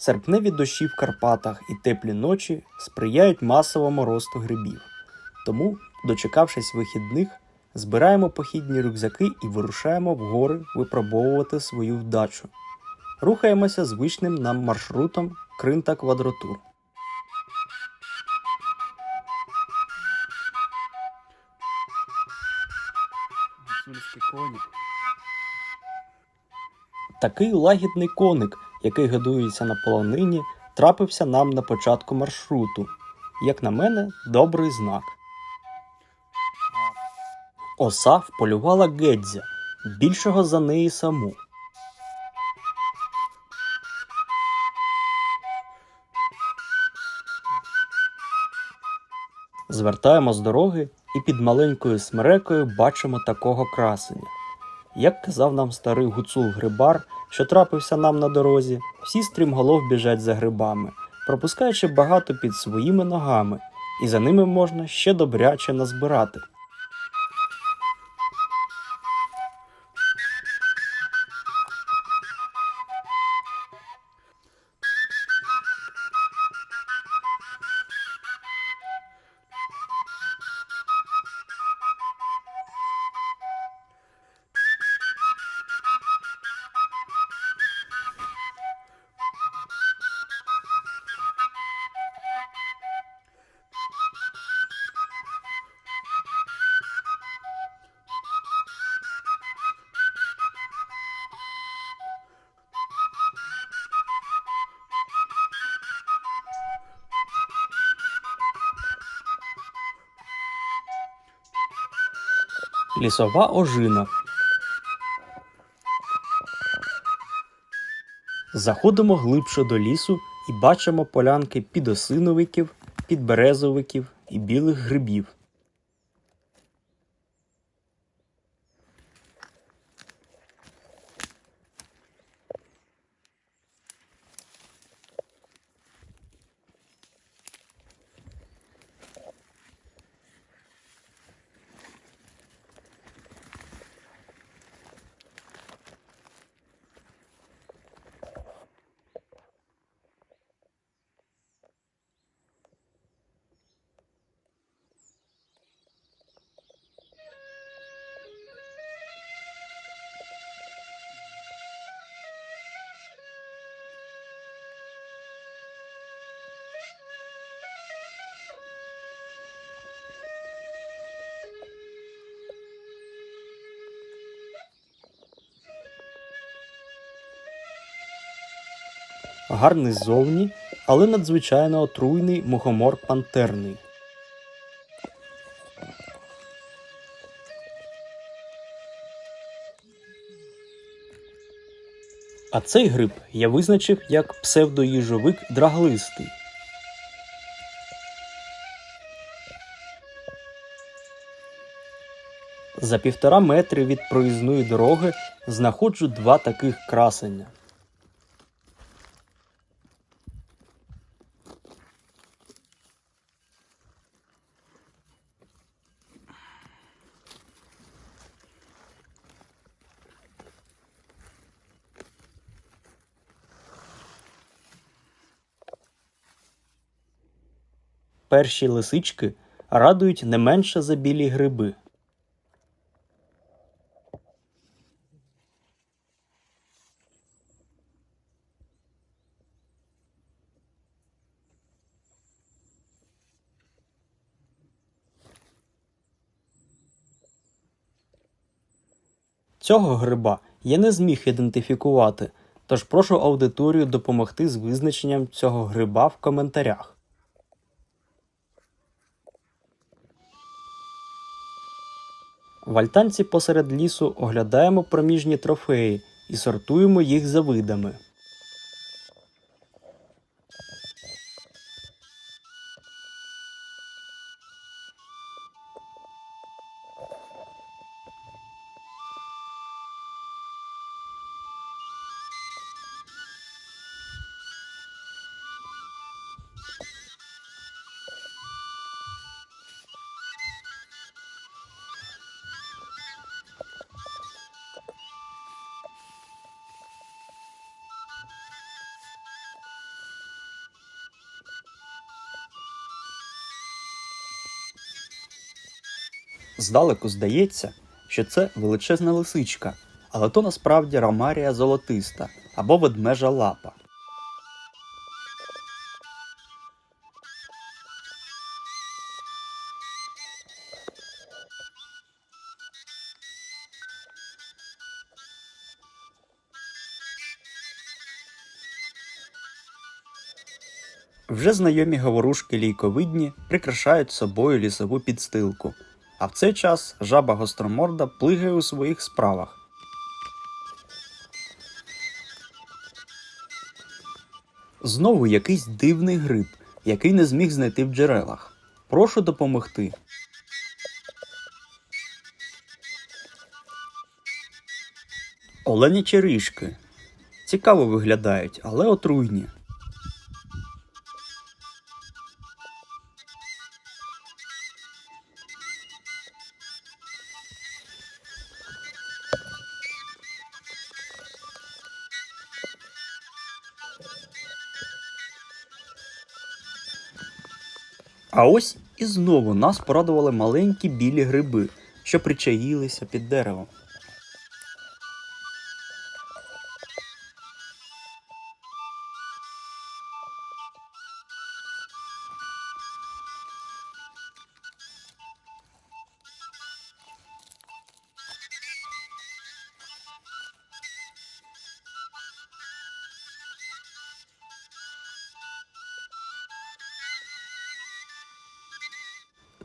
Серпневі дощі в Карпатах і теплі ночі сприяють масовому росту грибів. Тому, дочекавшись вихідних, збираємо похідні рюкзаки і вирушаємо в гори випробовувати свою вдачу. Рухаємося звичним нам маршрутом Квадротур. Гуцульський коник. Такий лагідний коник, який годується на полонині, трапився нам на початку маршруту. Як на мене, добрий знак. Оса вполювала Гедзя, більшого за неї саму. Звертаємо з дороги і під маленькою смерекою бачимо такого красення. Як казав нам старий гуцул грибар, що трапився нам на дорозі, всі стрімголов біжать за грибами, пропускаючи багато під своїми ногами, і за ними можна ще добряче назбирати. Лісова ожина. Заходимо глибше до лісу і бачимо полянки підосиновиків, підберезовиків і білих грибів. Гарний ззовні, але надзвичайно отруйний мухомор пантерний. А цей гриб я визначив як псевдоїжовик драглистий. За півтора метри від проїзної дороги знаходжу два таких красення. Перші лисички радують не менше за білі гриби. Цього гриба я не зміг ідентифікувати, тож прошу аудиторію допомогти з визначенням цього гриба в коментарях. В альтанці посеред лісу оглядаємо проміжні трофеї і сортуємо їх за видами. Здалеку здається, що це величезна лисичка, але то насправді рамарія золотиста або ведмежа лапа. Вже знайомі говорушки лійковидні прикрашають собою лісову підстилку, а в цей час жаба гостроморда плигає у своїх справах. Знову якийсь дивний гриб, який не зміг знайти в джерелах. Прошу допомогти. Олені черішки. Цікаво виглядають, але отруйні. А ось і знову нас порадували маленькі білі гриби, що причаїлися під деревом.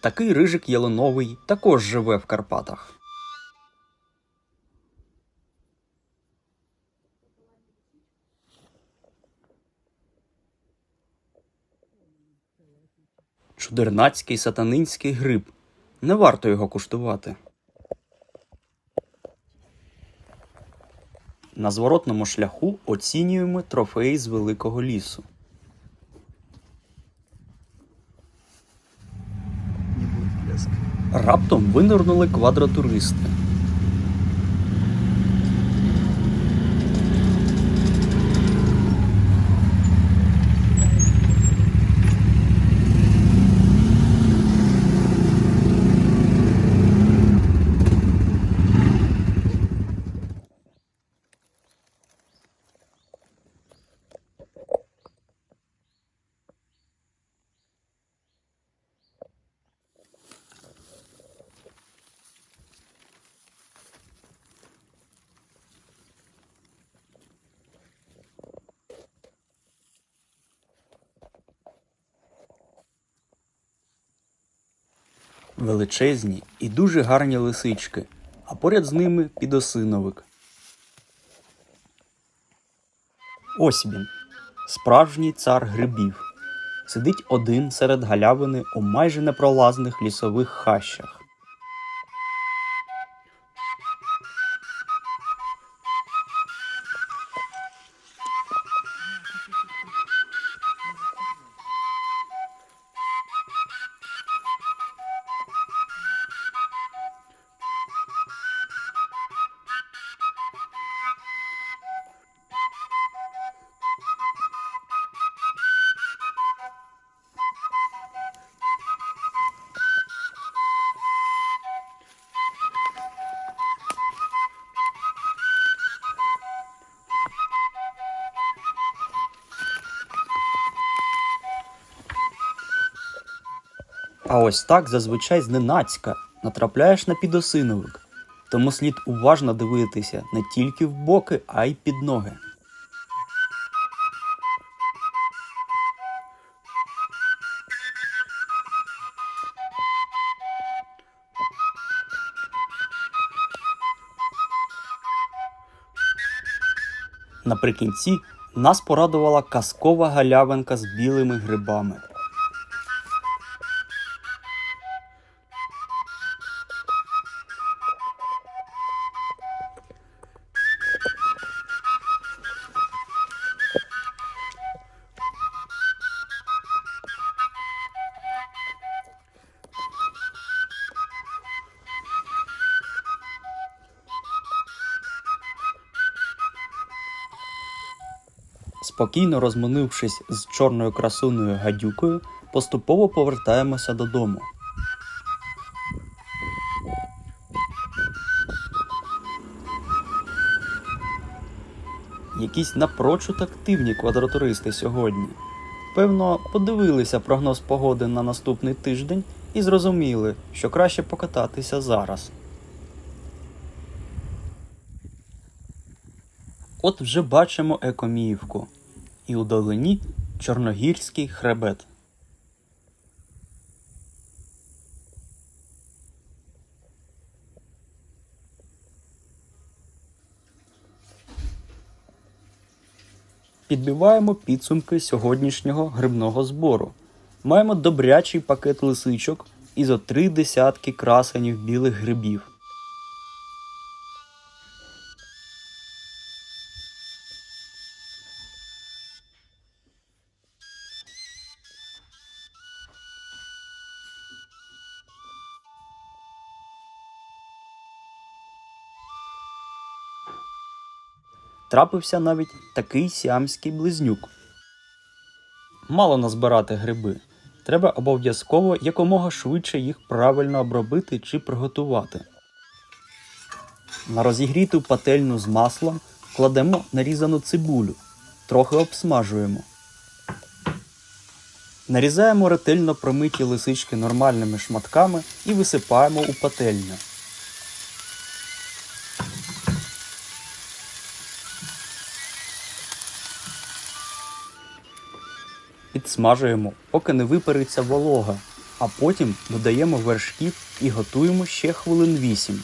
Такий рижик ялиновий також живе в Карпатах. Чудернацький сатанинський гриб. Не варто його куштувати. На зворотному шляху оцінюємо трофеї з великого лісу. Раптом винирнули квадротуристи. Величезні і дуже гарні лисички, а поряд з ними підосиновик. Ось він, справжній цар грибів. Сидить один серед галявини у майже непролазних лісових хащах. А ось так зазвичай зненацька натрапляєш на підосиновик, тому слід уважно дивитися не тільки в боки, а й під ноги. Наприкінці нас порадувала казкова галявинка з білими грибами. Спокійно розминившись з чорною красуною гадюкою, поступово повертаємося додому. Якісь напрочуд активні квадратуристи сьогодні. Певно, подивилися прогноз погоди на наступний тиждень і зрозуміли, що краще покататися зараз. От вже бачимо екоміївку і у долині Чорногірський хребет. Підбиваємо підсумки сьогоднішнього грибного збору. Маємо добрячий пакет лисичок і зо три десятки красенів білих грибів. Трапився навіть такий сіамський близнюк. Мало назбирати гриби. Треба обов'язково якомога швидше їх правильно обробити чи приготувати. На розігріту пательню з маслом кладемо нарізану цибулю, трохи обсмажуємо. Нарізаємо ретельно промиті лисички нормальними шматками і висипаємо у пательню. Підсмажуємо, поки не випариться волога, а потім додаємо вершків і готуємо ще хвилин 8.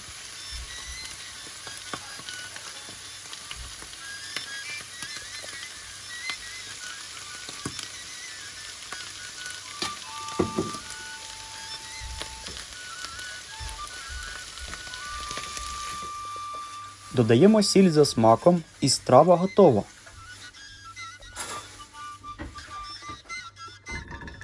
Додаємо сіль за смаком і страва готова.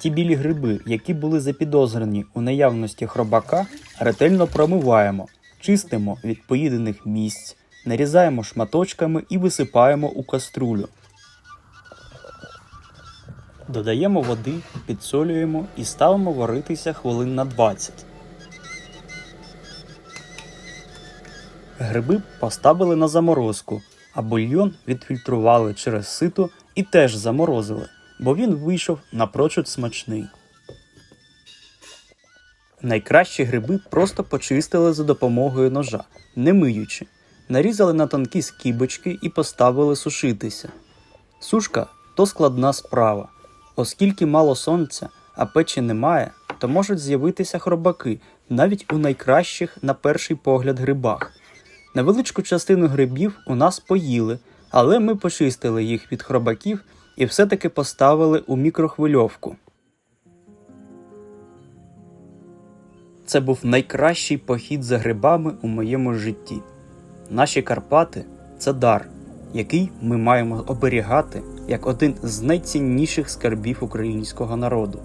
Ті білі гриби, які були запідозрені у наявності хробака, ретельно промиваємо, чистимо від поїдених місць, нарізаємо шматочками і висипаємо у каструлю. Додаємо води, підсолюємо і ставимо варитися хвилин на 20. Гриби поставили на заморозку, а бульйон відфільтрували через сито і теж заморозили, бо він вийшов напрочуд смачний. Найкращі гриби просто почистили за допомогою ножа, не миючи, нарізали на тонкі скибочки і поставили сушитися. Сушка то складна справа, оскільки мало сонця, а печі немає, то можуть з'явитися хробаки навіть у найкращих на перший погляд грибах. Невеличку частину грибів у нас поїли, але ми почистили їх від хробаків і все-таки поставили у мікрохвильовку. Це був найкращий похід за грибами у моєму житті. Наші Карпати це дар, який ми маємо оберігати як один з найцінніших скарбів українського народу.